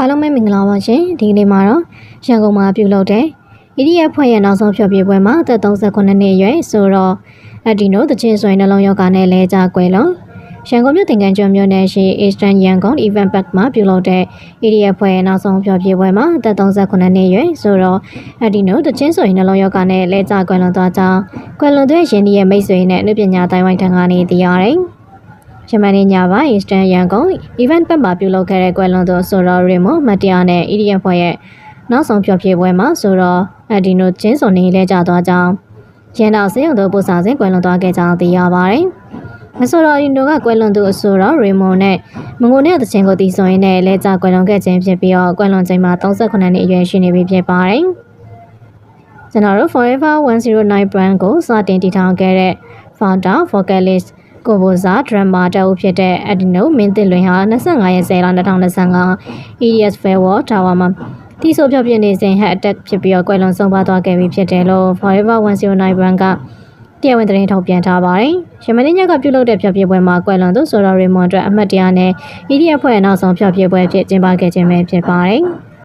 အားလုံးပဲမင်္ဂလာပါရှင်ဒီကနေ့မှာတော့ရန်ကုန်မှာပြုလုပ်တဲ့ EDF ဖွဲ့ရဲ့နောက်ဆုံးဖြောပြပွဲမှာအသက်38နှစ်အရွယ်ဆိုတော့အဒီနိုတချင်းဆွေနှလုံးယောဂနဲ့လဲကြကွယ်လုံးရန်ကုန်မြို့တင်ကန်းကျွန်းမြို့နယ်ရှိ Eastern Yangon Event Park မှာပြုလုပ်တဲ့ EDF ဖွဲ့ရဲ့နောက်ဆုံးဖြောပြပွဲမှာအသက်38နှစ်အရွယ်ဆိုတော့အဒီနိုတချင်းဆွေနှလုံးယောဂနဲ့လဲကြကွယ်လွန်သွားကြောင်းကွယ်လွန်တဲ့ရင်ဒီရဲ့မိတ်ဆွေနဲ့အနုပညာတိုင်းဝိုင်းထံကနေသိရတယ်။ ယမန်နေ့ညပိုင်း Eastern Yangon event ဘက်မှာပြုလုပ်ခဲ့တဲ့ကွယ်လွန်သူဆိုတော့ Raymond မတရားနဲ့ EDF ဖွဲ့ရဲ့နောက်ဆုံးဖြောပြပွဲမှာဆိုတော့အဒီနိုချင်းစုံနေလဲကြသွားကြောင်းရန်တော်စေယုံတို့ပို့ဆောင်စဉ်ကွယ်လွန်သွားခဲ့ကြောင်းသိရပါတယ်။မဆိုတော့ဒီနိုကကွယ်လွန်သူအဆိုတော့ Raymond နဲ့မငိုနဲ့တချင်းကိုတီးဆိုရင်းနဲ့လဲကြကွယ်လွန်ခဲ့ခြင်းဖြစ်ပြီးတော့ကွယ်လွန်ချိန်မှာ38နှစ်အရွယ်ရှိနေပြီဖြစ်ပါတယ်။ကျွန်တော်တို့ Forever 109 brand ကိုစတင်တည်ထောင်ခဲ့တဲ့ founder vocalist ကိုဘိုဇာဒရမာတအုပ်ဖြစ်တဲ့ Adino မင်းတင်လွင်ဟာ25ရက်10လ2025 EDS Fairwall Tower မှာတီဆိုပြပြနေစဉ် head attack ဖြစ်ပြီးတော့ကွယ်လွန်ဆုံးပါသွားခဲ့ပြီဖြစ်တယ်လို့ Forever 109 brand ကတရားဝင်သတင်းထုတ်ပြန်ထားပါတယ်။ရမင်းညကပြုလုပ်တဲ့ဖြောပြပွဲမှာကွယ်လွန်သူဆိုတော့ Raymond အတွက်အမှတ်တရနဲ့ EDS ဖွဲ့ရဲ့နောက်ဆုံးဖြောပြပွဲဖြစ်ကျင်းပခဲ့ခြင်းပဲဖြစ်ပါတယ်။